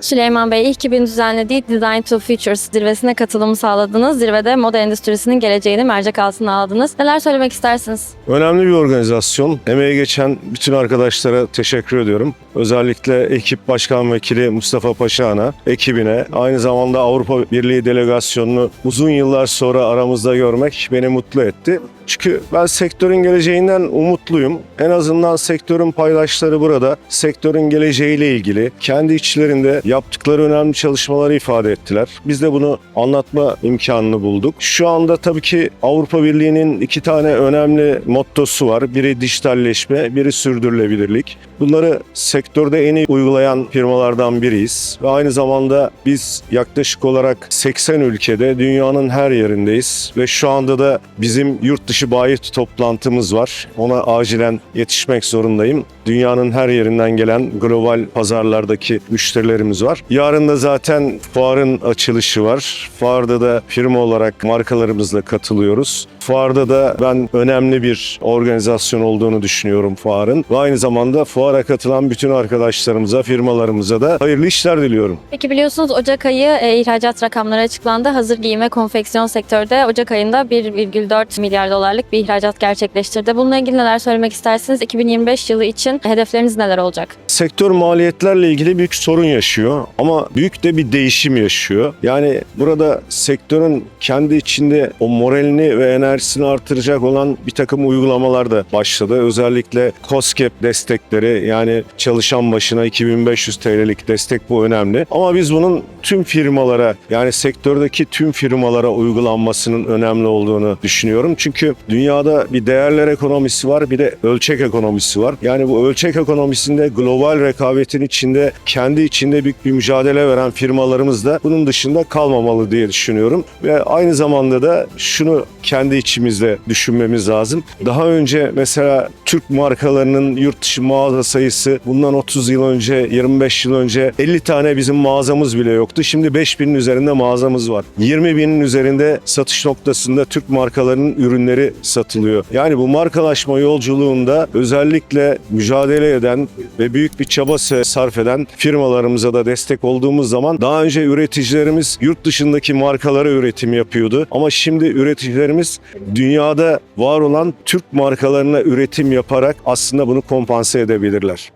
Süleyman Bey, ilk ekibin düzenlediği Design to Futures zirvesine katılımı sağladınız. Zirvede moda endüstrisinin geleceğini mercek altına aldınız. Neler söylemek istersiniz? Önemli bir organizasyon. Emeği geçen bütün arkadaşlara teşekkür ediyorum. Özellikle ekip başkan vekili Mustafa Paşahan'a, ekibine, aynı zamanda Avrupa Birliği delegasyonunu uzun yıllar sonra aramızda görmek beni mutlu etti. Çünkü ben sektörün geleceğinden umutluyum. En azından sektörün paydaşları burada. Sektörün geleceğiyle ilgili kendi içlerinde yaptıkları önemli çalışmaları ifade ettiler. Biz de bunu anlatma imkanını bulduk. Şu anda tabii ki Avrupa Birliği'nin iki tane önemli mottosu var. Biri dijitalleşme, biri sürdürülebilirlik. Bunları sektörde en iyi uygulayan firmalardan biriyiz. Ve aynı zamanda biz yaklaşık olarak 80 ülkede dünyanın her yerindeyiz. Ve şu anda da bizim yurt dışı bayi toplantımız var. Ona acilen yetişmek zorundayım. Dünyanın her yerinden gelen global pazarlardaki müşterilerimiz var. Yarın da zaten fuarın açılışı var. Fuarda da firma olarak markalarımızla katılıyoruz. Fuarda da ben önemli bir organizasyon olduğunu düşünüyorum fuarın. Ve aynı zamanda fuara katılan bütün arkadaşlarımıza, firmalarımıza da hayırlı işler diliyorum. Peki biliyorsunuz Ocak ayı e, ihracat rakamları açıklandı. Hazır giyim ve konfeksiyon sektörde Ocak ayında 1,4 milyar dolarlık bir ihracat gerçekleştirdi. Bununla ilgili neler söylemek istersiniz? 2025 yılı için hedefleriniz neler olacak? Sektör maliyetlerle ilgili büyük sorun yaşıyor ama büyük de bir değişim yaşıyor. Yani burada sektörün kendi içinde o moralini ve enerjisini artıracak olan bir takım uygulamalar da başladı. Özellikle COSGAP destekleri yani çalışan başına 2500 TL'lik destek bu önemli. Ama biz bunun tüm firmalara yani sektördeki tüm firmalara uygulanmasının önemli olduğunu düşünüyorum. Çünkü dünyada bir değerler ekonomisi var bir de ölçek ekonomisi var. Yani bu ölçek ekonomisinde global rekabetin içinde kendi içinde büyük bir mücadele veren firmalarımız da bunun dışında kalmamalı diye düşünüyorum. Ve aynı zamanda da şunu kendi içimizde düşünmemiz lazım. Daha önce mesela Türk markalarının yurt dışı mağaza sayısı bundan 30 yıl önce 25 yıl önce 50 tane bizim mağazamız bile yoktu. Şimdi 5000'in üzerinde mağazamız var. 20 binin üzerinde satış noktasında Türk markalarının ürünleri satılıyor. Yani bu markalaşma yolculuğunda özellikle mücadele eden ve büyük bir çaba sarf eden firmalarımıza da destek olduğumuz zaman daha önce üreticilerimiz yurt dışındaki markalara üretim yapıyordu. Ama şimdi üreticilerimiz dünyada var olan Türk markalarına üretim yaparak aslında bunu kompanse edebilirler.